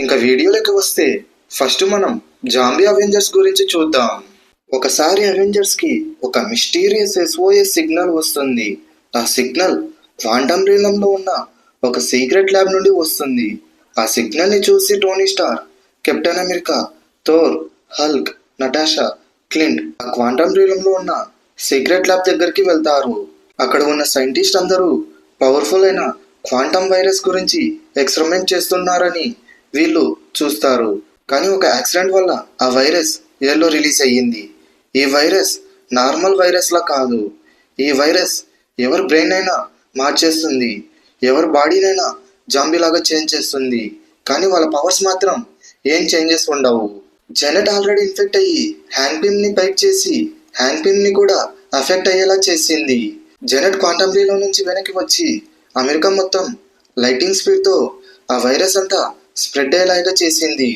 ఇంకా వీడియోలోకి వస్తే ఫస్ట్ మనం జాంబీ అవెంజర్స్ గురించి చూద్దాం. ఒకసారి అవెంజర్స్కి ఒక మిస్టీరియస్ ఎస్ఓఎస్ సిగ్నల్ వస్తుంది. ఆ సిగ్నల్ క్వాంటమ్ రీలంలో ఉన్న ఒక సీక్రెట్ ల్యాబ్ నుండి వస్తుంది. ఆ సిగ్నల్ని చూసి Tony Stark Captain America Thor Hulk Natasha Clint ఆ క్వాంటమ్ రీలంలో ఉన్న సీక్రెట్ ల్యాబ్ దగ్గరికి వెళ్తారు. అక్కడ ఉన్న సైంటిస్ట్ అందరూ పవర్ఫుల్ అయిన క్వాంటమ్ వైరస్ గురించి ఎక్స్పెరిమెంట్ చేస్తున్నారని వీళ్ళు చూస్తారు. కానీ ఒక యాక్సిడెంట్ వల్ల ఆ వైరస్ ఏర్లో రిలీజ్ అయ్యింది. ఈ వైరస్ నార్మల్ వైరస్లా కాదు. ఈ వైరస్ ఎవరి బ్రెయిన్ అయినా మార్చేస్తుంది. ఎవరి బాడీనైనా జాంబీలాగా చేంజ్ చేస్తుంది. కానీ వాళ్ళ పవర్స్ మాత్రం ఏం చేంజెస్ ఉండవు. జెనెట్ ఆల్రెడీ ఇన్ఫెక్ట్ అయ్యి హ్యాండ్ పింప్ని బైక్ చేసి హ్యాండ్ పింప్ని కూడా అఫెక్ట్ అయ్యేలా చేసింది. జెనెట్ క్వాంటంబ్రీలో నుంచి వెనక్కి వచ్చి అమెరికా మొత్తం లైటింగ్ స్పీడ్తో ఆ వైరస్ అంతా స్ప్రెడ్ అయ్యేలాగా చేసింది.